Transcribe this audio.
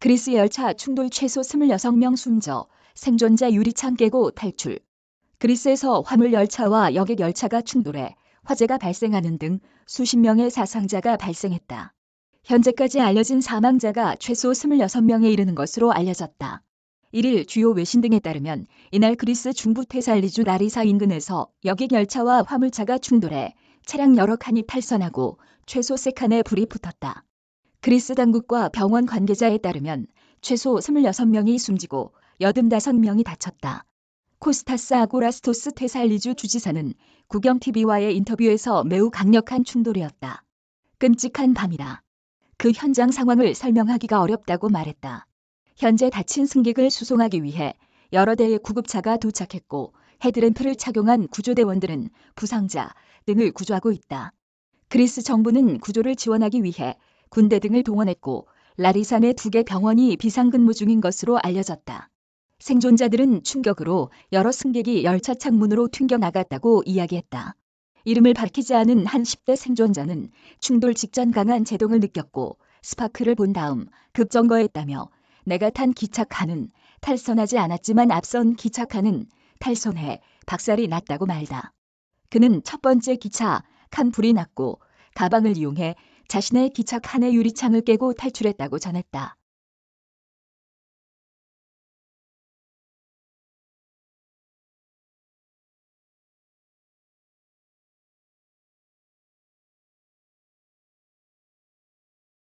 그리스 열차 충돌 최소 26명 숨져 생존자 유리창 깨고 탈출. 그리스에서 화물 열차와 여객 열차가 충돌해 화재가 발생하는 등 수십 명의 사상자가 발생했다. 현재까지 알려진 사망자가 최소 26명에 이르는 것으로 알려졌다. 1일 주요 외신 등에 따르면 이날 그리스 중부 테살리주 나리사 인근에서 여객 열차와 화물차가 충돌해 차량 여러 칸이 탈선하고 최소 3칸에 불이 붙었다. 그리스 당국과 병원 관계자에 따르면 최소 26명이 숨지고 85명이 다쳤다. 코스타스 아고라스토스 테살리주 주지사는 국영TV와의 인터뷰에서 매우 강력한 충돌이었다. 끔찍한 밤이다. 그 현장 상황을 설명하기가 어렵다고 말했다. 현재 다친 승객을 수송하기 위해 여러 대의 구급차가 도착했고 헤드램프를 착용한 구조대원들은 부상자 등을 구조하고 있다. 그리스 정부는 구조를 지원하기 위해 군대 등을 동원했고 라리사 내두개 병원이 비상근무 중인 것으로 알려졌다. 생존자들은 충격으로 여러 승객이 열차 창문으로 튕겨나갔다고 이야기했다. 이름을 밝히지 않은 한 10대 생존자는 충돌 직전 강한 제동을 느꼈고 스파크를 본 다음 급정거했다며 내가 탄 기차칸은 탈선하지 않았지만 앞선 기차칸은 탈선해 박살이 났다고 말다. 그는 첫 번째 기차 칸 불이 났고 가방을 이용해 자신의 기차 칸의 유리창을 깨고 탈출했다고 전했다.